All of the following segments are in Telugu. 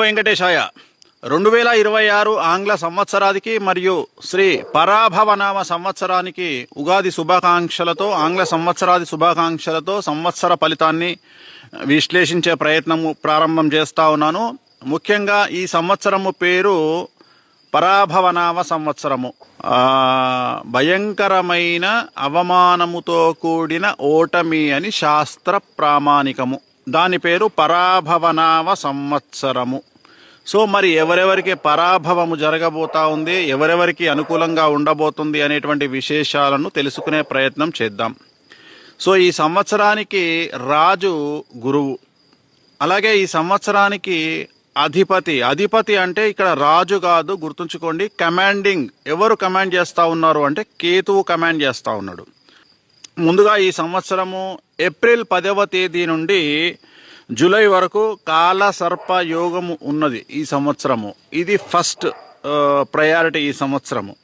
వెంకటేశాయ. రెండు వేల ఇరవై ఆరు ఆంగ్ల సంవత్సరానికి మరియు శ్రీ పరాభవనామ సంవత్సరానికి ఉగాది శుభాకాంక్షలతో ఆంగ్ల సంవత్సరాది శుభాకాంక్షలతో సంవత్సర ఫలితాన్ని విశ్లేషించే ప్రయత్నము ప్రారంభం చేస్తా ఉన్నాను. ముఖ్యంగా ఈ సంవత్సరము పేరు పరాభవనామ సంవత్సరము. భయంకరమైన అవమానముతో కూడిన ఓటమి అని శాస్త్ర ప్రామాణికము. దాని పేరు పరాభవనామ సంవత్సరము. సో మరి ఎవరెవరికి పరాభవము జరగబోతా ఉంది ఎవరెవరికి అనుకూలంగా ఉండబోతుంది అనేటువంటి విశేషాలను తెలుసుకునే ప్రయత్నం చేద్దాం. సో ఈ సంవత్సరానికి రాజు గురువు. అలాగే ఈ సంవత్సరానికి అధిపతి. అధిపతి అంటే ఇక్కడ రాజు కాదు గుర్తుంచుకోండి కమాండింగ్. ఎవరు కమాండ్ చేస్తూ ఉన్నారు అంటే కేతువు కమాండ్ చేస్తూ ఉన్నాడు. ముందుగా ఈ సంవత్సరము ఏప్రిల్ పదవ తేదీ నుండి జూలై వరకు కాలసర్ప యోగము ఉన్నది ఈ సంవత్సరము. ఇది ఫస్ట్ ప్రయారిటీ ఈ సంవత్సరము.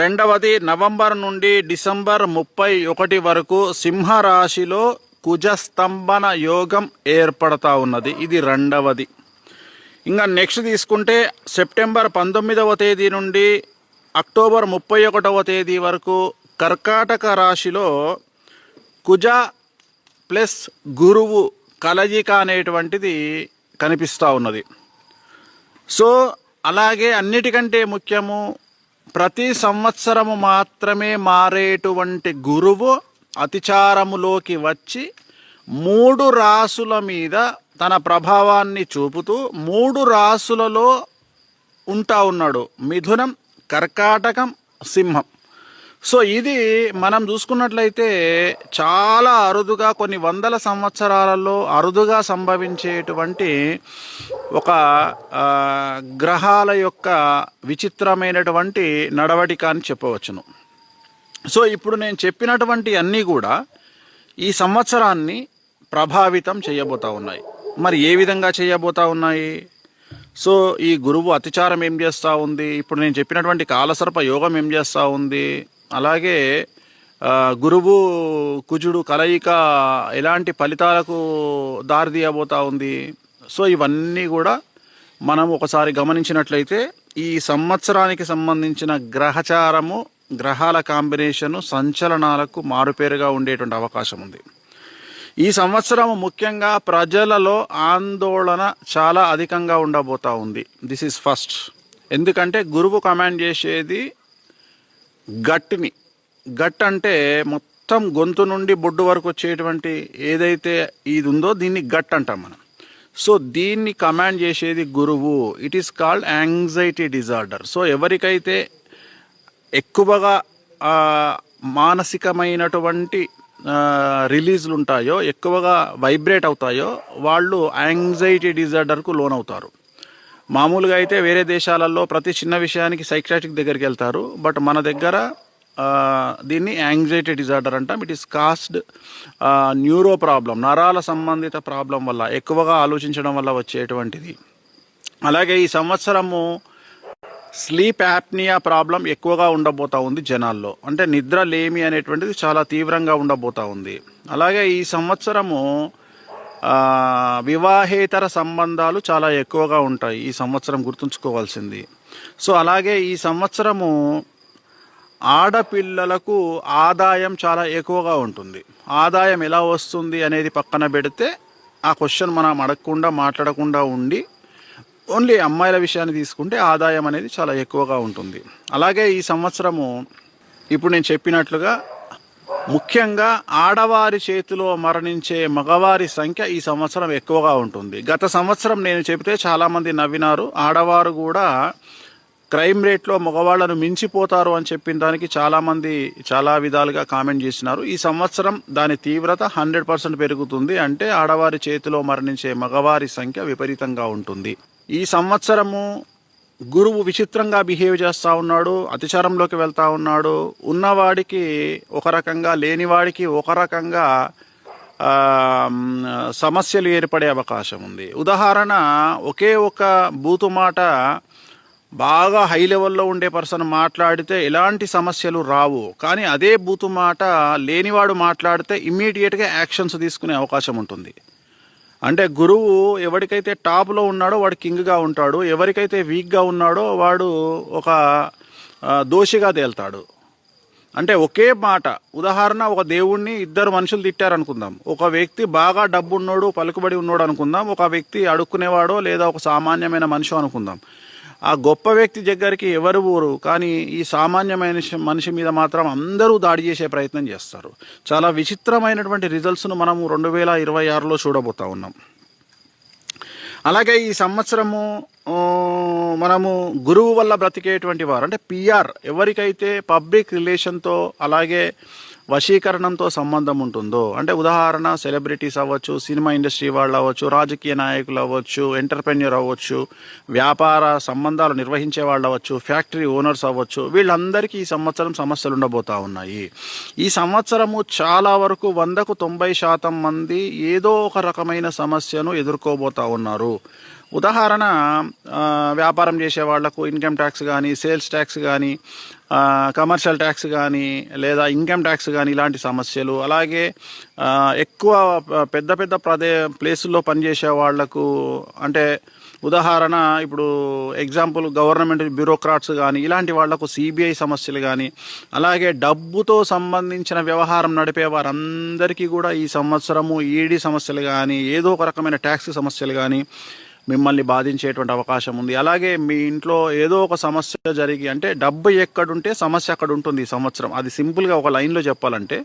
రెండవది నవంబర్ నుండి డిసెంబర్ ముప్పై ఒకటి వరకు సింహరాశిలో కుజస్తంభన యోగం ఏర్పడతా ఉన్నది. ఇది రెండవది. ఇంకా నెక్స్ట్ తీసుకుంటే సెప్టెంబర్ పంతొమ్మిదవ తేదీ నుండి అక్టోబర్ ముప్పై ఒకటవ తేదీ వరకు కర్కాటక రాశిలో కుజ ప్లస్ గురువు కలయిక అనేటువంటిది కనిపిస్తూ ఉన్నది. సో అలాగే అన్నిటికంటే ముఖ్యము ప్రతి సంవత్సరము మాత్రమే మారేటువంటి గురువు అతిచారములోకి వచ్చి మూడు రాసుల మీద తన ప్రభావాన్ని చూపుతూ మూడు రాసులలో ఉంటా ఉన్నాడు. మిథునం కర్కాటకం సింహం. సో ఇది మనం చూసుకున్నట్లయితే చాలా అరుదుగా కొన్ని వందల సంవత్సరాలలో అరుదుగా సంభవించేటువంటి ఒక గ్రహాల యొక్క విచిత్రమైనటువంటి నడవడిక అని చెప్పవచ్చును. సో ఇప్పుడు నేను చెప్పినటువంటి అన్నీ కూడా ఈ సంవత్సరాన్ని ప్రభావితం చేయబోతా ఉన్నాయి. మరి ఏ విధంగా చేయబోతా ఉన్నాయి? సో ఈ గురువు అతిచారం ఏం చేస్తూ ఉంది? ఇప్పుడు నేను చెప్పినటువంటి కాలసర్ప యోగం ఏం చేస్తూ ఉంది? అలాగే గురువు కుజుడు కలయిక ఎలాంటి ఫలితాలకు దారితీయబోతా ఉంది? సో ఇవన్నీ కూడా మనం ఒకసారి గమనించినట్లయితే ఈ సంవత్సరానికి సంబంధించిన గ్రహచారము గ్రహాల కాంబినేషను సంచలనాలకు మారుపేరుగా ఉండేటువంటి అవకాశం ఉంది. ఈ సంవత్సరం ముఖ్యంగా ప్రజలలో ఆందోళన చాలా అధికంగా ఉండబోతా ఉంది. దిస్ ఈజ్ ఫస్ట్ ఎందుకంటే గురువు కమాండ్ చేసేది గట్టిని. గట్ అంటే మొత్తం గొంతు నుండి బొడ్డు వరకు వచ్చేటువంటి ఏదైతే ఇది ఉందో దీన్ని గట్ అంటాం మనం. సో దీన్ని కమాండ్ చేసేది గురువు. It is called anxiety disorder so ఎవరికైతే ఎక్కువగా మానసికమైనటువంటి రిలీజ్లు ఉంటాయో ఎక్కువగా వైబ్రేట్ అవుతాయో వాళ్ళు యాంగ్జైటీ డిజార్డర్కు లోనవుతారు. మామూలుగా అయితే వేరే దేశాలలో ప్రతి చిన్న విషయానికి సైక్రాటిక్ దగ్గరికి వెళ్తారు. బట్ మన దగ్గర దీన్ని యాంగ్జైటీ డిజార్డర్ అంటాం. It is caused neuro problem నరాల సంబంధిత ప్రాబ్లం వల్ల ఎక్కువగా ఆలోచించడం వల్ల వచ్చేటువంటిది. అలాగే ఈ సంవత్సరము స్లీప్ యాప్నియా ప్రాబ్లం ఎక్కువగా ఉండబోతా ఉంది జనాల్లో. అంటే నిద్ర లేమి అనేటువంటిది చాలా తీవ్రంగా ఉండబోతా ఉంది. అలాగే ఈ సంవత్సరము వివాహేతర సంబంధాలు చాలా ఎక్కువగా ఉంటాయి. ఈ సంవత్సరం గుర్తుంచుకోవాల్సింది. సో అలాగే ఈ సంవత్సరము ఆడపిల్లలకు ఆదాయం చాలా ఎక్కువగా ఉంటుంది. ఆదాయం ఎలా వస్తుంది అనేది పక్కన పెడితే ఆ క్వశ్చన్ మనం అడగకుండా మాట్లాడకుండా ఉండి ఓన్లీ అమ్మాయిల విషయాన్ని తీసుకుంటే ఆదాయం అనేది చాలా ఎక్కువగా ఉంటుంది. అలాగే ఈ సంవత్సరము ఇప్పుడు నేను చెప్పినట్లుగా ముఖ్యంగా ఆడవారి చేతిలో మరణించే మగవారి సంఖ్య ఈ సంవత్సరం ఎక్కువగా ఉంటుంది. గత సంవత్సరం నేను చెబితే చాలామంది నవ్వినారు. ఆడవారు కూడా క్రైమ్ రేట్లో మగవాళ్ళను మించిపోతారు అని చెప్పిన దానికి చాలామంది చాలా విధాలుగా కామెంట్ చేసినారు. ఈ సంవత్సరం దాని తీవ్రత హండ్రెడ్ పర్సెంట్ పెరుగుతుంది అంటే ఆడవారి చేతిలో మరణించే మగవారి సంఖ్య విపరీతంగా ఉంటుంది. ఈ సంవత్సరము గురువు విచిత్రంగా బిహేవ్ చేస్తూ ఉన్నాడు అతిచారంలోకి వెళ్తూ ఉన్నాడు. ఉన్నవాడికి ఒక రకంగా లేనివాడికి ఒక రకంగా సమస్యలు ఏర్పడే అవకాశం ఉంది. ఉదాహరణ ఒకే ఒక బూతు మాట బాగా హై లెవెల్లో ఉండే పర్సన్ మాట్లాడితే ఎలాంటి సమస్యలు రావు. కానీ అదే బూతు మాట లేనివాడు మాట్లాడితే ఇమ్మీడియట్గా యాక్షన్స్ తీసుకునే అవకాశం ఉంటుంది. అంటే గురువు ఎవరికైతే టాప్లో ఉన్నాడో వాడు కింగ్గా ఉంటాడు ఎవరికైతే వీక్గా ఉన్నాడో వాడు ఒక దోషిగా తేల్తాడు. అంటే ఒకే మాట ఉదాహరణ ఒక దేవుణ్ణి ఇద్దరు మనుషులు తిట్టారనుకుందాం. ఒక వ్యక్తి బాగా డబ్బు ఉన్నోడు పలుకుబడి ఉన్నాడు అనుకుందాం. ఒక వ్యక్తి అడుక్కునేవాడో లేదా ఒక సామాన్యమైన మనిషి అనుకుందాం. ఆ గొప్ప వ్యక్తి దగ్గరికి ఎవరు ఊరు కానీ ఈ సామాన్యమైన మనిషి- మీద మాత్రం అందరూ దాడి చేసే ప్రయత్నం చేస్తారు. చాలా విచిత్రమైనటువంటి రిజల్ట్స్ను మనము రెండు వేల ఇరవై ఆరులో చూడబోతా ఉన్నాం. అలాగే ఈ సంవత్సరము మనము గురువు వల్ల బ్రతికేటువంటి వారు అంటే పిఆర్ ఎవరికైతే పబ్లిక్ రిలేషన్తో అలాగే వశీకరణంతో సంబంధం ఉంటుందో? అంటే ఉదాహరణ సెలబ్రిటీస్ అవ్వచ్చు సినిమా ఇండస్ట్రీ వాళ్ళు అవ్వచ్చు రాజకీయ నాయకులు అవ్వచ్చు ఎంటర్ప్రెన్యూర్ అవ్వచ్చు వ్యాపార సంబంధాలు నిర్వహించే వాళ్ళు అవ్వచ్చు ఫ్యాక్టరీ ఓనర్స్ అవ్వచ్చు వీళ్ళందరికీ ఈ సంవత్సరం సమస్యలు ఉండబోతా ఉన్నాయి. ఈ సంవత్సరము చాలా వరకు వందకు తొంభై శాతం మంది ఏదో ఒక రకమైన సమస్యను ఎదుర్కోబోతా ఉన్నారు. ఉదాహరణ వ్యాపారం చేసే వాళ్ళకు ఇన్కమ్ ట్యాక్స్ కానీ సేల్స్ ట్యాక్స్ కానీ కమర్షియల్ ట్యాక్స్ కానీ లేదా ఇన్కమ్ ట్యాక్స్ కానీ ఇలాంటి సమస్యలు. అలాగే ఎక్కువ పెద్ద పెద్ద ప్రదే ప్లేసుల్లో పనిచేసే వాళ్ళకు అంటే ఉదాహరణ ఇప్పుడు ఎగ్జాంపుల్ గవర్నమెంట్ బ్యూరోక్రాట్స్ కానీ ఇలాంటి వాళ్ళకు సిబిఐ సమస్యలు కానీ అలాగే డబ్బుతో సంబంధించిన వ్యవహారం నడిపే వారందరికీ కూడా ఈ సంవత్సరము ఈడీ సమస్యలు కానీ ఏదో ఒక రకమైన ట్యాక్స్ సమస్యలు కానీ మిమ్మల్ని బాధించేటువంటి అవకాశం ఉంది. అలాగే మీ ఇంట్లో ఏదో ఒక సమస్య జరిగి అంటే డబ్బు ఎక్కడుంటే సమస్య అక్కడ ఉంటుంది ఈ సంవత్సరం. అది సింపుల్గా ఒక లైన్లో చెప్పాలంటే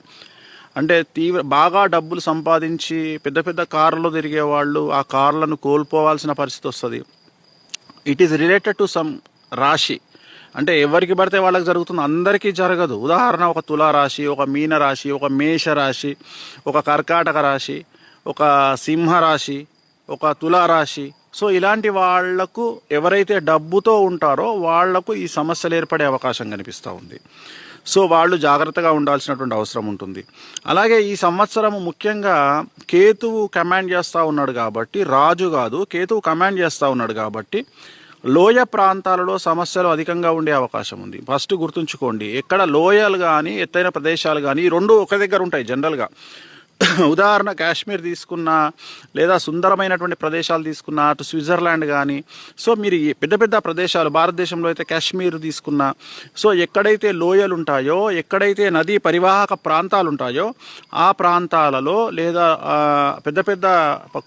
అంటే తీవ్ర బాగా డబ్బులు సంపాదించి పెద్ద పెద్ద కార్లో తిరిగే వాళ్ళు ఆ కార్లను కోల్పోవాల్సిన పరిస్థితి వస్తుంది. It is related to some రాశి. అంటే ఎవరికి పడితే వాళ్ళకి జరుగుతుంది. అందరికీ జరగదు. ఉదాహరణ ఒక తులారాశి ఒక మీన రాశి ఒక మేష రాశి ఒక కర్కాటక రాశి ఒక సింహ రాశి ఒక తులారాశి సో ఇలాంటి వాళ్ళకు ఎవరైతే డబ్బుతో ఉంటారో వాళ్ళకు ఈ సమస్యలు ఏర్పడే అవకాశం కనిపిస్తూ ఉంది. సో వాళ్ళు జాగ్రత్తగా ఉండాల్సినటువంటి అవసరం ఉంటుంది. అలాగే ఈ సంవత్సరం ముఖ్యంగా కేతువు కమాండ్ చేస్తూ ఉన్నాడు కాబట్టి రాజు కాదు కేతువు కమాండ్ చేస్తూ ఉన్నాడు కాబట్టి లోయ ప్రాంతాలలో సమస్యలు అధికంగా ఉండే అవకాశం ఉంది. ఫస్ట్ గుర్తుంచుకోండి ఎక్కడ లోయలు కానీ ఎత్తైన ప్రదేశాలు కానీ ఈ రెండు ఒక దగ్గర ఉంటాయి జనరల్గా. ఉదాహరణ కాశ్మీర్ తీసుకున్నా లేదా సుందరమైనటువంటి ప్రదేశాలు తీసుకున్నా అటు స్విట్జర్లాండ్ కానీ సో మీరు పెద్ద పెద్ద ప్రదేశాలు భారతదేశంలో అయితే కాశ్మీర్ తీసుకున్నా సో ఎక్కడైతే లోయలు ఉంటాయో ఎక్కడైతే నదీ పరివాహక ప్రాంతాలు ఉంటాయో ఆ ప్రాంతాలలో లేదా పెద్ద పెద్ద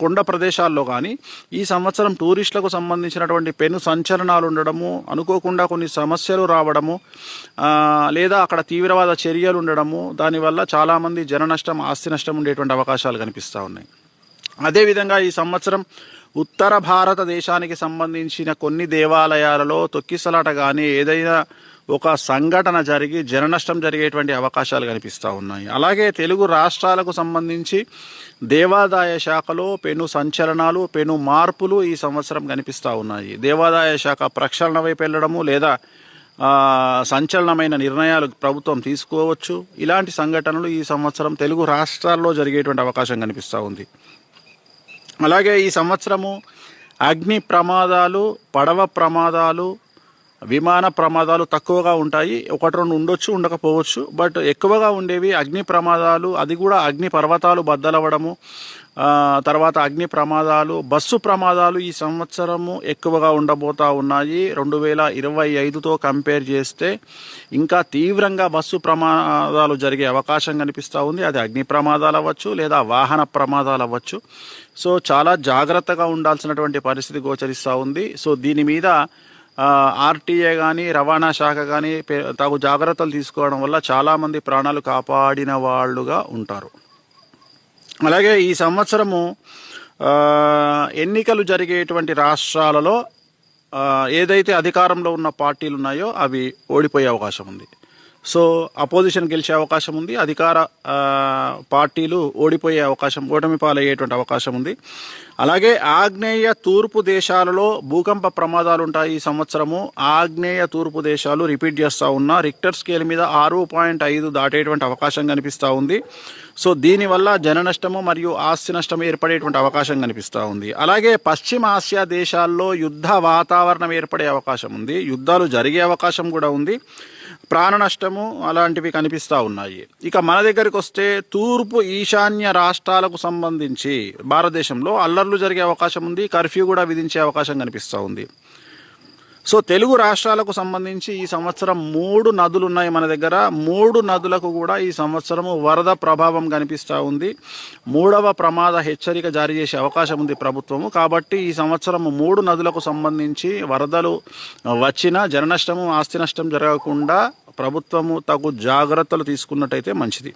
కొండ ప్రదేశాల్లో కానీ ఈ సంవత్సరం టూరిస్టులకు సంబంధించినటువంటి పెను సంచలనాలు ఉండడము అనుకోకుండా కొన్ని సమస్యలు రావడము లేదా అక్కడ తీవ్రవాద చర్యలు ఉండడము దానివల్ల చాలామంది జన నష్టం ఆస్తి నష్టం ఉండేటువంటి అవకాశాలు కనిపిస్తూ ఉన్నాయి. అదేవిధంగా ఈ సంవత్సరం ఉత్తర భారతదేశానికి సంబంధించిన కొన్ని దేవాలయాలలో తొక్కిసలాట కానీ ఏదైనా ఒక సంఘటన జరిగి జననష్టం జరిగేటువంటి అవకాశాలు కనిపిస్తూ ఉన్నాయి. అలాగే తెలుగు రాష్ట్రాలకు సంబంధించి దేవాదాయ శాఖలో పెను సంచలనాలు పెను మార్పులు ఈ సంవత్సరం కనిపిస్తూ ఉన్నాయి. దేవాదాయ శాఖ ప్రక్షాళన వైపు వెళ్ళడము లేదా సంచలనమైన నిర్ణయాలు ప్రభుత్వం తీసుకోవచ్చు. ఇలాంటి సంఘటనలు ఈ సంవత్సరం తెలుగు రాష్ట్రాల్లో జరిగేటువంటి అవకాశం కనిపిస్తూ ఉంది. అలాగే ఈ సంవత్సరము అగ్ని ప్రమాదాలు పడవ ప్రమాదాలు విమాన ప్రమాదాలు తక్కువగా ఉంటాయి. ఒకటి రెండు ఉండొచ్చు ఉండకపోవచ్చు. బట్ ఎక్కువగా ఉండేవి అగ్ని ప్రమాదాలు అది కూడా అగ్ని పర్వతాలు బద్దలవ్వడము తర్వాత అగ్ని ప్రమాదాలు బస్సు ప్రమాదాలు ఈ సంవత్సరము ఎక్కువగా ఉండబోతా ఉన్నాయి. రెండు వేల ఇరవై ఐదుతో కంపేర్ చేస్తే ఇంకా తీవ్రంగా బస్సు ప్రమాదాలు జరిగే అవకాశం కనిపిస్తూ ఉంది. అది అగ్ని ప్రమాదాలు అవ్వచ్చు లేదా వాహన ప్రమాదాలు అవ్వచ్చు. సో చాలా జాగ్రత్తగా ఉండాల్సినటువంటి పరిస్థితి గోచరిస్తూ ఉంది. సో దీని మీద ఆర్టీఏ కానీ రవాణా శాఖ కానీ తగు జాగ్రత్తలు తీసుకోవడం వల్ల చాలామంది ప్రాణాలు కాపాడిన వాళ్ళుగా ఉంటారు. అలాగే ఈ సంవత్సరము ఎన్నికలు జరిగేటువంటి రాష్ట్రాలలో ఏదైతే అధికారంలో ఉన్న పార్టీలు ఉన్నాయో అవి ఓడిపోయే అవకాశం ఉంది. సో అపోజిషన్ గెలిచే అవకాశం ఉంది అధికార పార్టీలు ఓడిపోయే అవకాశం ఓటమి పాలయ్యేటువంటి అవకాశం ఉంది. అలాగే ఆగ్నేయ తూర్పు దేశాలలో భూకంప ప్రమాదాలు ఉంటాయి ఈ సంవత్సరము. ఆగ్నేయ తూర్పు దేశాలు రిపీట్ చేస్తూ ఉన్నా రిక్టర్ స్కేల్ మీద ఆరు పాయింట్ ఐదు దాటేటువంటి అవకాశం కనిపిస్తూ ఉంది. సో దీనివల్ల జన నష్టము మరియు ఆస్తి నష్టం ఏర్పడేటువంటి అవకాశం కనిపిస్తూ ఉంది. అలాగే పశ్చిమ ఆసియా దేశాల్లో యుద్ధ వాతావరణం ఏర్పడే అవకాశం ఉంది. యుద్ధాలు జరిగే అవకాశం కూడా ఉంది. ప్రాణ నష్టము అలాంటివి కనిపిస్తూ ఉన్నాయి. ఇక మన దగ్గరికి వస్తే తూర్పు ఈశాన్య రాష్ట్రాలకు సంబంధించి భారతదేశంలో అల్లర్లు జరిగే అవకాశం ఉంది కర్ఫ్యూ కూడా విధించే అవకాశం కనిపిస్తూ ఉంది. సో తెలుగు రాష్ట్రాలకు సంబంధించి ఈ సంవత్సరం మూడు నదులు ఉన్నాయి మన దగ్గర. మూడు నదులకు కూడా ఈ సంవత్సరము వరద ప్రభావం కనిపిస్తూ ఉంది. మూడవ ప్రమాద హెచ్చరిక జారీ చేసే అవకాశం ఉంది ప్రభుత్వము. కాబట్టి ఈ సంవత్సరం మూడు నదులకు సంబంధించి వరదలు వచ్చిన జన నష్టము ఆస్తి నష్టం జరగకుండా ప్రభుత్వము తగు జాగ్రత్తలు తీసుకున్నట్టయితే మంచిది.